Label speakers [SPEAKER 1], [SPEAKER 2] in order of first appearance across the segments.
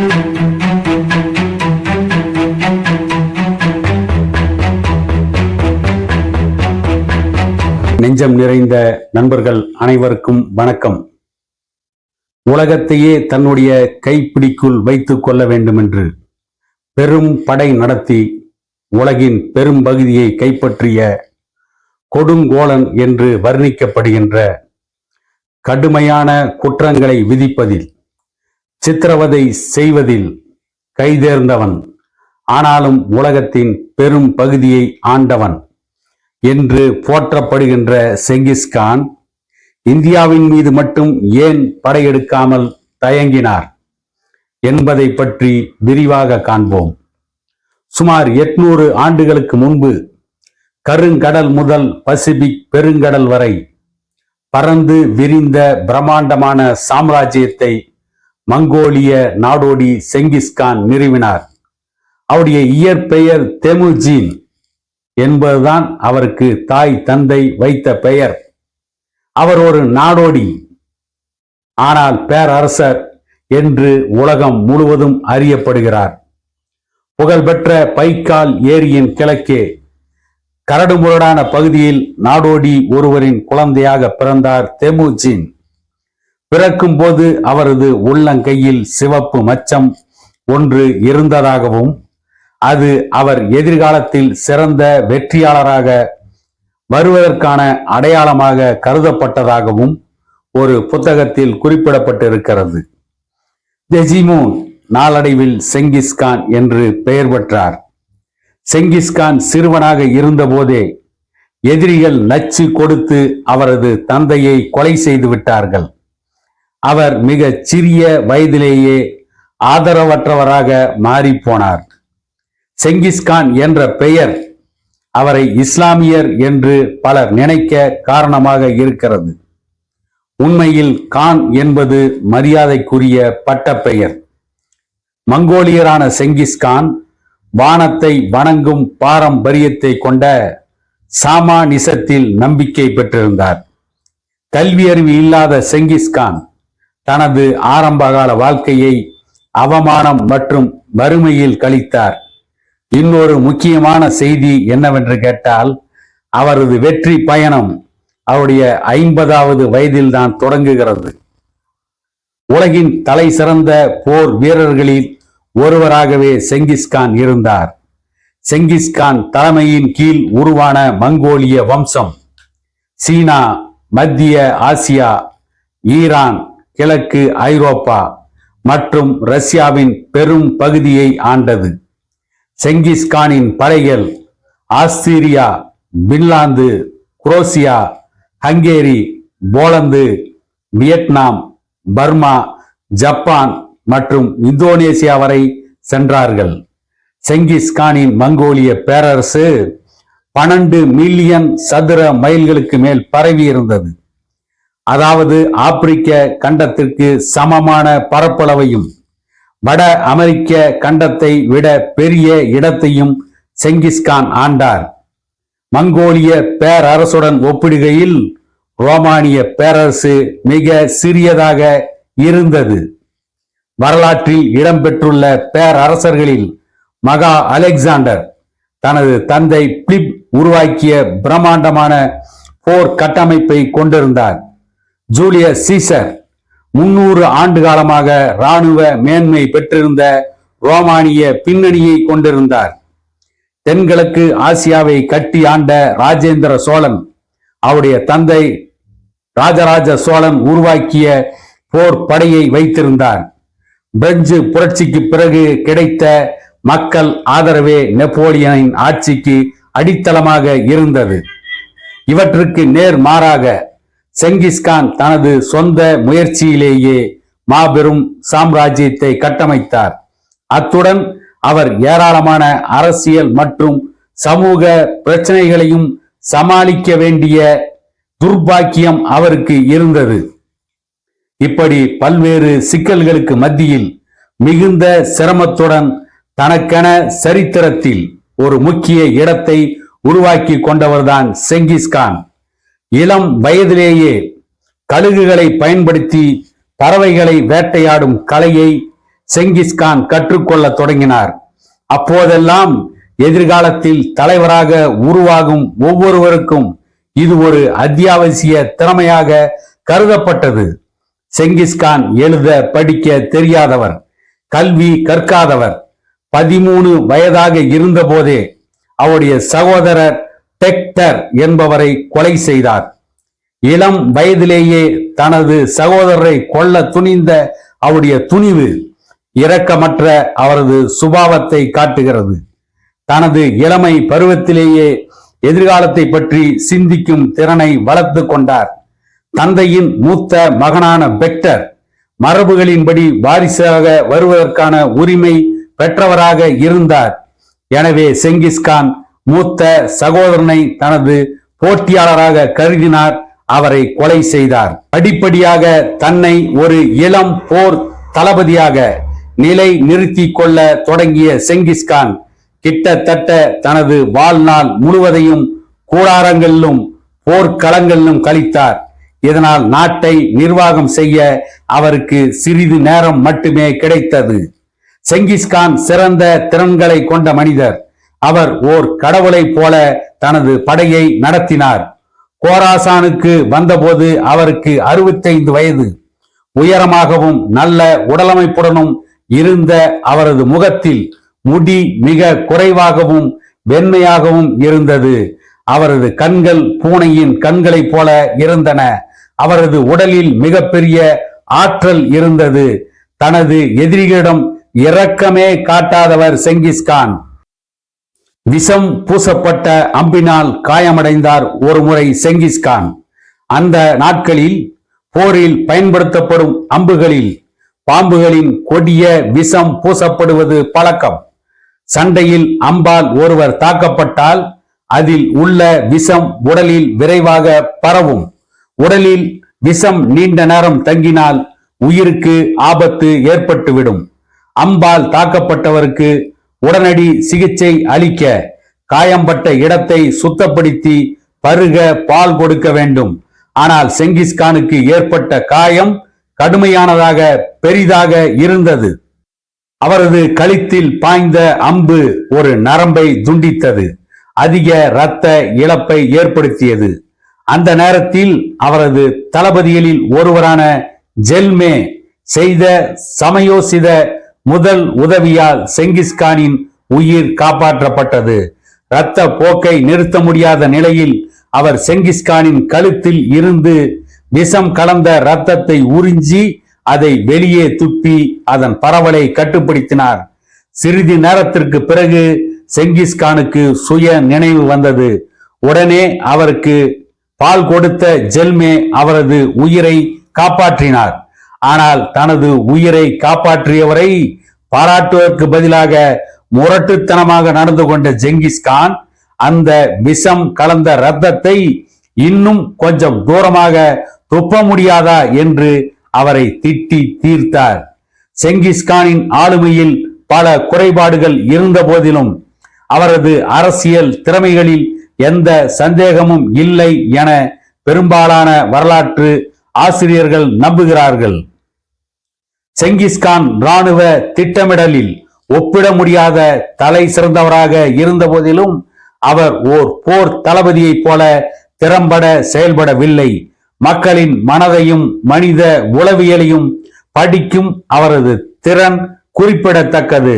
[SPEAKER 1] நெஞ்சம் நிறைந்த நண்பர்கள் அனைவருக்கும் வணக்கம். உலகத்தையே தன்னுடைய கைப்பிடிக்குள் வைத்துக் கொள்ள வேண்டும் என்று பெரும் படை நடத்தி உலகின் பெரும் பகுதியை கைப்பற்றிய கொடுங்கோலன் என்று வர்ணிக்கப்படுகின்ற கடுமையான குற்றங்களை விதிப்பதில் சித்திரவதை செய்வதில் கைதேர்ந்தவன் ஆனாலும் உலகத்தின் பெரும் பகுதியை ஆண்டவன். என்று போற்றப்படுகின்ற செங்கிஸ்கான் இந்தியாவின் மீது மட்டும் ஏன் படையெடுக்காமல் தயங்கினார் என்பதை பற்றி விரிவாக காண்போம். சுமார் எட்நூறு ஆண்டுகளுக்கு முன்பு கருங்கடல் முதல் பசிபிக் பெருங்கடல் வரை பறந்து விரிந்த பிரம்மாண்டமான சாம்ராஜ்யத்தை மங்கோலிய நாடோடி செங்கிஸ்கான் நிறுவினார். அவருடைய இயற்பெயர் தெமுஜீன் என்பதுதான் அவருக்கு தாய் தந்தை வைத்த பெயர். அவர் ஒரு நாடோடி ஆனால் பேரரசர் என்று உலகம் முழுவதும் அறியப்படுகிறார். புகழ்பெற்ற பைக்கால் ஏரியின் கிழக்கே கரடுமுரடான பகுதியில் நாடோடி ஒருவரின் குழந்தையாக பிறந்தார் தெமுஜின். பிறக்கும் போது அவரது உள்ளங்கையில் சிவப்பு மச்சம் ஒன்று இருந்ததாகவும் அது அவர் எதிர்காலத்தில் சிறந்த வெற்றியாளராக வருவதற்கான அடையாளமாக கருதப்பட்டதாகவும் ஒரு புத்தகத்தில் குறிப்பிடப்பட்டிருக்கிறது. தெஜிமூன் நாளடைவில் செங்கிஸ்கான் என்று பெயர் பெற்றார். செங்கிஸ்கான் சிறுவனாக இருந்தபோதே எதிரிகள் நச்சு கொடுத்து அவரது தந்தையை கொலை செய்து விட்டார்கள். அவர் மிகச் சிறிய வயதிலேயே ஆதரவற்றவராக மாறிப்போனார். செங்கிஸ்கான் என்ற பெயர் அவரை இஸ்லாமியர் என்று பலர் நினைக்க காரணமாக இருக்கிறது. உண்மையில் கான் என்பது மரியாதைக்குரிய பட்டப்பெயர். மங்கோலியரான செங்கிஸ்கான் வானத்தை வணங்கும் பாரம்பரியத்தை கொண்ட சாமானிசத்தில் நம்பிக்கை பெற்றிருந்தார். கல்வியறிவு இல்லாத செங்கிஸ்கான் தனது ஆரம்பகால வாழ்க்கையை அவமானம் மற்றும் வறுமையில் கழித்தார். இன்னொரு முக்கியமான செய்தி என்னவென்று கேட்டால் அவரது வெற்றி பயணம் அவருடைய ஐம்பதாவது வயதில் தான் தொடங்குகிறது. உலகின் தலை சிறந்த போர் வீரர்களில் ஒருவராகவே செங்கிஸ்கான் இருந்தார். செங்கிஸ்கான் தலைமையின் கீழ் உருவான மங்கோலிய வம்சம் சீனா மத்திய ஆசியா ஈரான் கிழக்கு ஐரோப்பா மற்றும் ரஷ்யாவின் பெரும் பகுதியை ஆண்டது. செங்கிஸ்கானின் படைகள் Austria Finland Croatia Hungary Poland Vietnam Burma Japan மற்றும் இந்தோனேசியா வரை சென்றார்கள். செங்கிஸ்கானின் மங்கோலிய பேரரசு பன்னெண்டு மில்லியன் சதுர மைல்களுக்கு மேல் பரவி இருந்தது அதாவது ஆப்பிரிக்க கண்டத்திற்கு சமமான பரப்பளவையும் வட அமெரிக்க கண்டத்தை விட பெரிய இடத்தையும் செங்கிஸ்கான் ஆண்டார். மங்கோலிய பேரரசுடன் ஒப்பிடுகையில் ரோமானிய பேரரசு மிக சிறியதாக இருந்தது. வரலாற்றில் இடம்பெற்றுள்ள பேரரசர்களில் மகா அலெக்சாண்டர் தனது தந்தை பிலிப் உருவாக்கிய பிரம்மாண்டமான போர் கட்டமைப்பை கொண்டிருந்தார். ஜூலியஸ் சீசர் முன்னூறு ஆண்டு காலமாக இராணுவ மேன்மை பெற்றிருந்த ரோமானிய பின்னணியை கொண்டிருந்தார். தென்கிழக்கு ஆசியாவை கட்டி ஆண்ட ராஜேந்திர சோழன் அவருடைய தந்தை ராஜராஜ சோழன் உருவாக்கிய போர் படையை வைத்திருந்தார். பிரெஞ்சு புரட்சிக்கு பிறகு கிடைத்த மக்கள் ஆதரவே நெப்போலியனின் ஆட்சிக்கு அடித்தளமாக இருந்தது. இவற்றுக்கு நேர் மாறாக செங்கிஸ்கான் தனது சொந்த முயற்சியிலேயே மாபெரும் சாம்ராஜ்யத்தை கட்டமைத்தார். அத்துடன் அவர் ஏராளமான அரசியல் மற்றும் சமூக பிரச்சனைகளையும் சமாளிக்க வேண்டிய துர்பாக்கியம் அவருக்கு இருந்தது. இப்படி பல்வேறு சிக்கல்களுக்கு மத்தியில் மிகுந்த சிரமத்துடன் தனக்கென சரித்திரத்தில் ஒரு முக்கிய இடத்தை உருவாக்கி கொண்டவர்தான் செங்கிஸ்கான் இளம் வயதிலேயே கழுகுகளை பயன்படுத்தி பறவைகளை வேட்டையாடும் கலையை செங்கிஸ்கான் கற்றுக்கொள்ளத் தொடங்கினார். அப்போதெல்லாம் எதிர்காலத்தில் தலைவராக உருவாகும் ஒவ்வொருவருக்கும் இது ஒரு அத்தியாவசிய திறமையாக கருதப்பட்டது. செங்கிஸ்கான் எழுத படிக்க தெரியாதவர் கல்வி கற்காதவர். பதிமூணு வயதாக இருந்தபோதே அவருடைய சகோதரர் டெக்டர் என்பவரை கொலை செய்தார். இளம் வயதிலேயே தனது சகோதரரை கொல்ல துணிந்த அவருடைய துணிவு இரக்கமற்ற அவரது சுபாவத்தை காட்டுகிறது. தனது இளமை பருவத்திலேயே எதிர்காலத்தை பற்றி சிந்திக்கும் திறனை வளர்த்து கொண்டார். தந்தையின் மூத்த மகனான பெக்டர் மரபுகளின்படி வாரிசாக வருவதற்கான உரிமை பெற்றவராக இருந்தார். எனவே செங்கிஸ்கான் மூத்த சகோதரனை தனது போட்டியாளராக கருதினார் அவரை கொலை செய்தார். படிப்படியாக தன்னை ஒரு இளம் போர் தளபதியாக நிலை நிறுத்தி கொள்ள தொடங்கிய செங்கிஸ்கான் கிட்டத்தட்ட தனது வாழ்நாள் முழுவதையும் கூடாரங்களிலும் போர்க்களங்களிலும் கழித்தார். இதனால் நாட்டை நிர்வாகம் செய்ய அவருக்கு சிறிது நேரம் மட்டுமே கிடைத்தது. செங்கிஸ்கான் சிறந்த திறன்களை கொண்ட மனிதர். அவர் ஓர் கடவுளைப் போல தனது படையை நடத்தினார். கோராசானுக்கு வந்தபோது அவருக்கு அறுபத்தைந்து வயது. உயரமாகவும் நல்ல உடலமைப்புடனும் இருந்த அவரது முகத்தில் முடி மிக குறைவாகவும் வெண்மையாகவும் இருந்தது. அவரது கண்கள் பூனையின் கண்களைப் போல இருந்தன. அவரது உடலில் மிகப்பெரிய ஆற்றல் இருந்தது. தனது எதிரிகளிடம் இரக்கமே காட்டாதவர் செங்கிஸ்கான். விஷம் பூசப்பட்ட அம்பினால் காயமடைந்தார் ஒரு முறை செங்கிஸ்கான் அந்த நாட்களில் போரில் பயன்படுத்தப்படும் அம்புகளில் பாம்புகளின் கொடிய விஷம் பூசப்படுவது பழக்கம். சண்டையில் அம்பால் ஒருவர் தாக்கப்பட்டால் அதில் உள்ள விஷம் உடலில் விரைவாக பரவும். உடலில் விஷம் நீண்ட நேரம் தங்கினால் உயிருக்கு ஆபத்து ஏற்பட்டுவிடும். அம்பால் தாக்கப்பட்டவருக்கு உடனடி சிகிச்சை அளிக்க காயம்பட்ட இடத்தை சுத்தப்படுத்தி பருக பால் கொடுக்க வேண்டும். ஆனால் செங்கிஸ்கானுக்கு ஏற்பட்ட காயம் கடுமையானதாக பெரிதாக இருந்தது. அவரது கழுத்தில் பாய்ந்த அம்பு ஒரு நரம்பை துண்டித்தது. அதிக இரத்த இழப்பை ஏற்படுத்தியது. அந்த நேரத்தில் அவரது தளபதிகளில் ஒருவரான ஜெல்மே செய்த சமயோசித முதல் உதவியால் செங்கிஸ்கானின் உயிர் காப்பாற்றப்பட்டது. இரத்த போக்கை நிறுத்த முடியாத நிலையில் அவர் செங்கிஸ்கானின் கழுத்தில் இருந்து விஷம் கலந்த இரத்தத்தை உறிஞ்சி அதை வெளியே துப்பி அதன் பரவலை கட்டுப்படுத்தினார். சிறிது நேரத்திற்கு பிறகு செங்கிஸ்கானுக்கு சுய நினைவு வந்தது. உடனே அவருக்கு பால் கொடுத்த ஜெல்மே அவரது உயிரை காப்பாற்றினார். ஆனால் தனது உயிரை காப்பாற்றியவரை பாராட்டுவதற்கு பதிலாக முரட்டுத்தனமாக நடந்து கொண்ட ஜெங்கிஸ்கான் அந்த விஷம் கலந்த ரத்தத்தை இன்னும் கொஞ்சம் தூரமாக துப்ப முடியாதா என்று அவரை திட்டி தீர்த்தார். செங்கிஸ்கானின் ஆளுமையில் பல குறைபாடுகள் இருந்த போதிலும் அவரது அரசியல் திறமைகளில் எந்த சந்தேகமும் இல்லை என பெரும்பாலான வரலாற்று ஆசிரியர்கள் நம்புகிறார்கள். செங்கிஸ்கான் ராணுவ திட்டமிடலில் ஒப்பிட முடியாத தலை சிறந்தவராக இருந்த போதிலும் அவர் ஓர் போர் தளபதியைப் போல திறம்பட செயல்படவில்லை. மக்களின் மனதையும் மனித உளவியலையும் படிக்கும் அவரது திறன் குறிப்பிடத்தக்கது.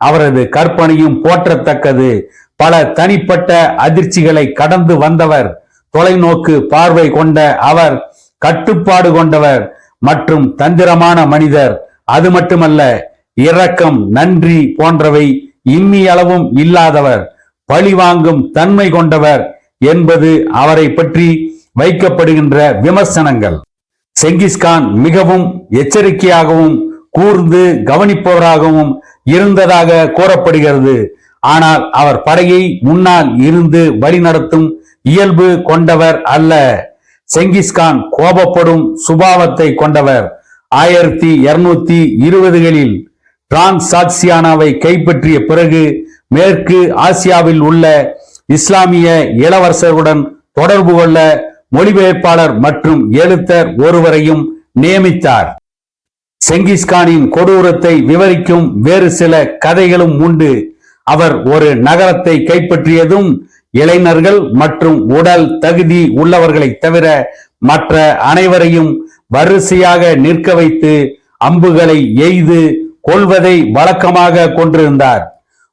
[SPEAKER 1] அவரது கற்பனையும் போற்றத்தக்கது. பல தனிப்பட்ட அதிர்ச்சிகளை கடந்து வந்தவர் தொலைநோக்கு பார்வை கொண்ட அவர் கட்டுப்பாடு கொண்டவர் மற்றும் தந்திரமான மனிதர். அது மட்டுமல்ல இரக்கம் நன்றி போன்றவை இம்மி அளவும் இல்லாதவர் பழிவாங்கும் தன்மை கொண்டவர் என்பது அவரை பற்றி வைக்கப்படுகின்ற விமர்சனங்கள். செங்கிஸ்கான் மிகவும் எச்சரிக்கையாகவும் கூர்ந்து கவனிப்பவராகவும் இருந்ததாக கூறப்படுகிறது. ஆனால் அவர் படையை முன்னால் இருந்து வழிநடத்தும் இயல்பு கொண்டவர் அல்ல. செங்கிஸ்கான் கோபப்படும் சுபாவத்தை கொண்டவர். ஆயிரத்தி இருநூத்தி இருபதுகளில் டிரான்சாக்சியானாவை கைப்பற்றிய பிறகு மேற்கு ஆசியாவில் உள்ள இஸ்லாமிய இளவரசருடன் தொடர்பு கொள்ள மொழிபெயர்ப்பாளர் மற்றும் எழுத்தர் ஒருவரையும் நியமித்தார். செங்கிஸ்கானின் கொடூரத்தை விவரிக்கும் வேறு சில கதைகளும் உண்டு. அவர் ஒரு நகரத்தை கைப்பற்றியதும் இளைஞர்கள் மற்றும் உடல் தகுதி உள்ளவர்களை தவிர மற்ற அனைவரையும் வரிசையாக நிற்க வைத்து அம்புகளை எய்து கொள்வதை வழக்கமாக கொண்டிருந்தார்.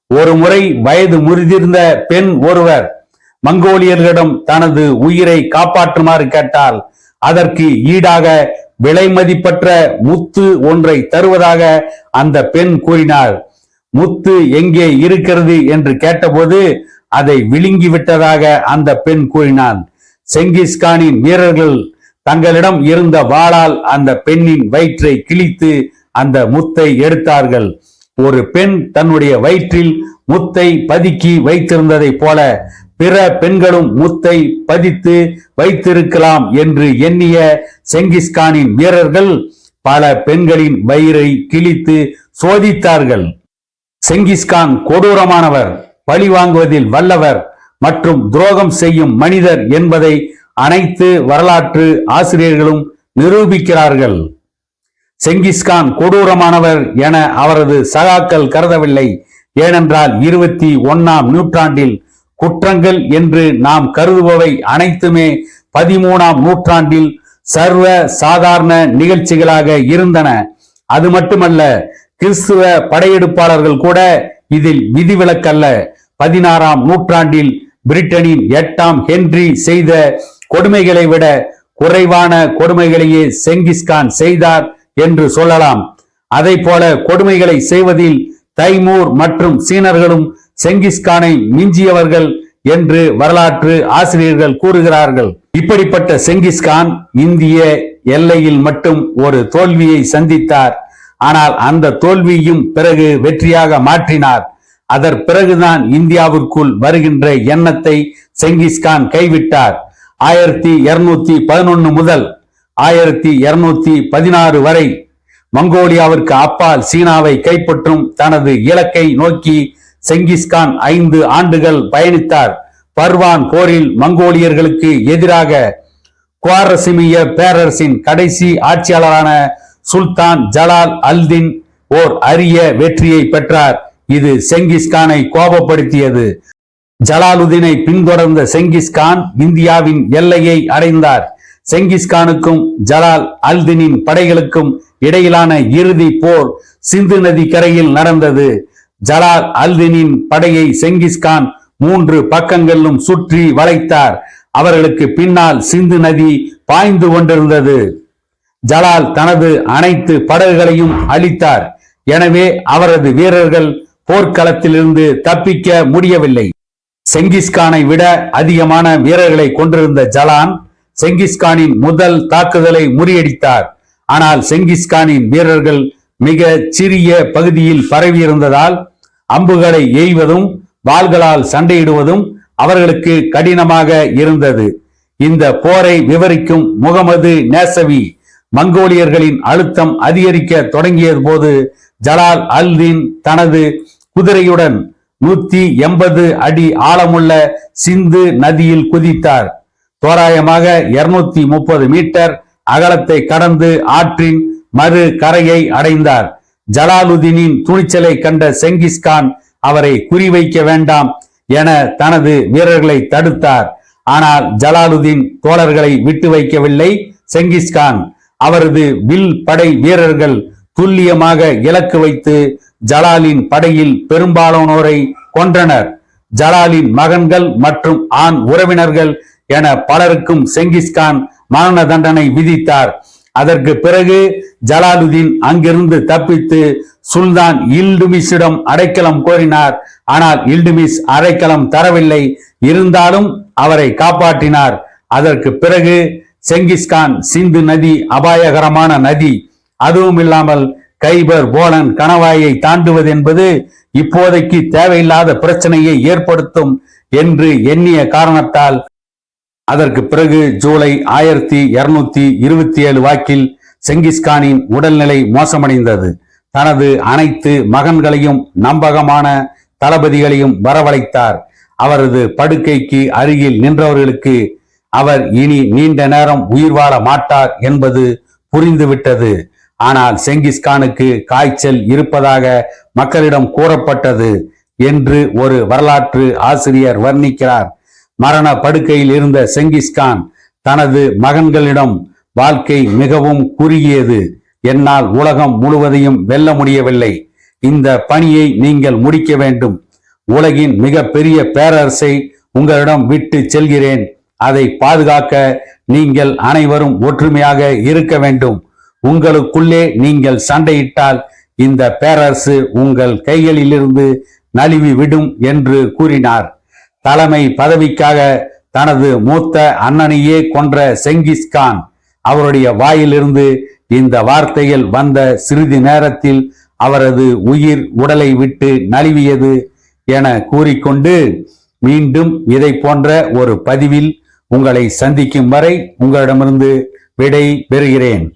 [SPEAKER 1] ஒரு முறை வயது முறிந்திருந்த பெண் ஒருவர் மங்கோலியர்களிடம் தனது உயிரை காப்பாற்றுமாறு கேட்டால் அதற்கு ஈடாக விலை மதிப்பற்ற முத்து ஒன்றை தருவதாக அந்த பெண் கூறினார் முத்து எங்கே இருக்கிறது என்று கேட்டபோது அதை விழுங்கிவிட்டதாக அந்த பெண் கூறினான் செங்கிஸ்கானின் வீரர்கள் தங்களிடம் இருந்த வாளால் அந்த பெண்ணின் வயிற்றை கிழித்து அந்த முத்தை எடுத்தார்கள். ஒரு பெண் தன்னுடைய வயிற்றில் முத்தை பதுக்கி வைத்திருந்ததைப் போல பிற பெண்களும் முத்தை பதித்து வைத்திருக்கலாம் என்று எண்ணிய செங்கிஸ்கானின் வீரர்கள் பல பெண்களின் வயிறை கிழித்து சோதித்தார்கள். செங்கிஸ்கான் கொடூரமானவர். பழி வாங்குவதில் வல்லவர் மற்றும் துரோகம் செய்யும் மனிதர் என்பதை அனைத்து வரலாற்று ஆசிரியர்களும் நிரூபிக்கிறார்கள். செங்கிஸ்கான் கொடூரமானவர் என அவரது சகாக்கள் கருதவில்லை. ஏனென்றால் இருபத்தி ஒன்னாம் நூற்றாண்டில் குற்றங்கள் என்று நாம் கருதுபவை அனைத்துமே பதிமூணாம் நூற்றாண்டில் சர்வ சாதாரண நிகழ்ச்சிகளாக இருந்தன. அது மட்டுமல்ல கிறிஸ்துவ படையெடுப்பாளர்கள் கூட இதில் விதிவிலக்கல்ல. பதினாறாம் நூற்றாண்டில் பிரிட்டனின் எட்டாம் ஹென்றி செய்த கொடுமைகளை விட குறைவான கொடுமைகளையே செங்கிஸ்கான் செய்தார் என்று சொல்லலாம். அதை போல கொடுமைகளை செய்வதில் தைமூர் மற்றும் சீனர்களும் செங்கிஸ்கானை மிஞ்சியவர்கள் என்று வரலாற்று ஆசிரியர்கள் கூறுகிறார்கள். இப்படிப்பட்ட செங்கிஸ்கான் இந்திய எல்லையில் மட்டும் ஒரு தோல்வியை சந்தித்தார். ஆனால் அந்த தோல்வியும் பிறகு வெற்றியாக மாற்றினார். அதற் பிறகுதான் இந்தியாவிற்குள் வருகின்ற எண்ணத்தை செங்கிஸ்கான் கைவிட்டார். ஆயிரத்தி இருநூத்தி பதினொன்னு முதல் ஆயிரத்தி இருநூத்தி பதினாறு வரை மங்கோலியாவிற்கு அப்பால் சீனாவை கைப்பற்றும் தனது இலக்கை நோக்கி செங்கிஸ்கான் ஐந்து ஆண்டுகள் பயணித்தார். பர்வான் போரில் மங்கோலியர்களுக்கு எதிராக குவாரசிமிய பேரரசின் கடைசி ஆட்சியாளரான சுல்தான் ஜலால் அல்தின் ஓர் அரிய வெற்றியை பெற்றார். இது செங்கிஸ்கானை கோபப்படுத்தியது. ஜலாலுதீனை பின்தொடர்ந்த செங்கிஸ்கான் இந்தியாவின் எல்லையை அடைந்தார். செங்கிஸ்கானுக்கும் ஜலால் அல்தினின் படைகளுக்கும் இடையிலான இறுதி போர் சிந்து நதி கரையில் நடந்தது. ஜலால் அல்தினின் படையை செங்கிஸ்கான் மூன்று பக்கங்களிலும் சுற்றி வளைத்தார். அவர்களுக்கு பின்னால் சிந்து நதி பாய்ந்து கொண்டிருந்தது. ஜலால் தனது அனைத்து படகுகளையும் அளித்தார் எனவே அவரது வீரர்கள் போர்க்களத்திலிருந்து தப்பிக்க முடியவில்லை. செங்கிஸ்கானை விட அதிகமான வீரர்களை கொண்டிருந்த ஜலான் செங்கிஸ்கானின் முதல் தாக்குதலை முறியடித்தார். ஆனால் செங்கிஸ்கானின் வீரர்கள் மிக சிறிய பகுதியில் பரவியிருந்ததால் அம்புகளை எய்வதும் வாள்களால் சண்டையிடுவதும் அவர்களுக்கு கடினமாக இருந்தது. இந்த போரை விவரிக்கும் முகமது நேசவி மங்கோலியர்களின் அழுத்தம் அதிகரிக்க தொடங்கியது போது ஜலால் அல்தீன் தனது குதிரையுடன் நூத்தி எண்பது அடி ஆழமுள்ள சிந்து நதியில் குதித்தார். தோராயமாக இருநூத்தி முப்பது மீட்டர் அகலத்தை கடந்து ஆற்றின் மறு கரையை அடைந்தார். ஜலாலுதீனின் துணிச்சலை கண்ட செங்கிஸ்கான் அவரை குறிவைக்க வேண்டாம் என தனது வீரர்களை தடுத்தார். ஆனால் ஜலாலுதீன் தோழர்களை விட்டு வைக்கவில்லை செங்கிஸ்கான் அவரது வில் படை வீரர்கள் துல்லியமாக இலக்கு வைத்து ஜலாலின் படையில் பெரும்பாலானோரை கொன்றனர். ஜலாலின் மகன்கள் மற்றும் ஆண் உறவினர்கள் என பலருக்கும் செங்கிஸ்கான் மரண தண்டனை விதித்தார். அதற்கு பிறகு ஜலாலுதீன் அங்கிருந்து தப்பித்து சுல்தான் இல்டுமிஸிடம் அடைக்கலம் கோரினார். ஆனால் இல்டுமிஸ் அடைக்கலம் தரவில்லை. இருந்தாலும் அவரை காப்பாற்றினார். அதற்கு பிறகு செங்கிஸ்கான் சிந்து நதி அபாயகரமான நதி. அதுவும் இல்லாமல் கைபர் போலன் கணவாயை தாண்டுவது என்பது இப்போதைக்கு தேவையில்லாத பிரச்சனையை ஏற்படுத்தும் என்று எண்ணிய காரணத்தால் அதற்கு பிறகு ஜூலை ஆயிரத்தி இருநூத்தி இருபத்தி ஏழு வாக்கில் செங்கிஸ்கானின் உடல்நிலை மோசமடைந்தது. தனது அனைத்து மகன்களையும் நம்பகமான தளபதிகளையும் வரவழைத்தார். அவரது படுக்கைக்கு அருகில் நின்றவர்களுக்கு அவர் இனி நீண்ட நேரம் உயிர் வாழ மாட்டார் என்பது புரிந்துவிட்டது. ஆனால் செங்கிஸ்கானுக்கு காய்ச்சல் இருப்பதாக மக்களிடம் கூறப்பட்டது என்று ஒரு வரலாற்று ஆசிரியர் வர்ணிக்கிறார். மரண படுக்கையில் இருந்த செங்கிஸ்கான் தனது மகன்களிடம் வாழ்க்கை மிகவும் குறுகியது. என்னால் உலகம் முழுவதையும் வெல்ல முடியவில்லை. இந்த பணியை நீங்கள் முடிக்க வேண்டும். உலகின் மிக பெரிய பேரரசை உங்களிடம் விட்டு செல்கிறேன். அதை பாதுகாக்க நீங்கள் அனைவரும் ஒற்றுமையாக இருக்க வேண்டும். உங்களுக்குள்ளே நீங்கள் சண்டையிட்டால் இந்த பேரரசு உங்கள் கைகளிலிருந்து நழுவி விடும் என்று கூறினார். தலைமை பதவிக்காக தனது மூத்த அண்ணனையே கொன்ற செங்கிஸ்கான் அவருடைய வாயிலிருந்து இந்த வார்த்தைகள் வந்த சிறிது நேரத்தில் அவரது உயிர் உடலை விட்டு நழுவியது என கூறிக்கொண்டு மீண்டும் இதை போன்ற ஒரு பதிவில் உங்களை சந்திக்கும் வரை உங்களிடமிருந்து விடை பெறுகிறேன்.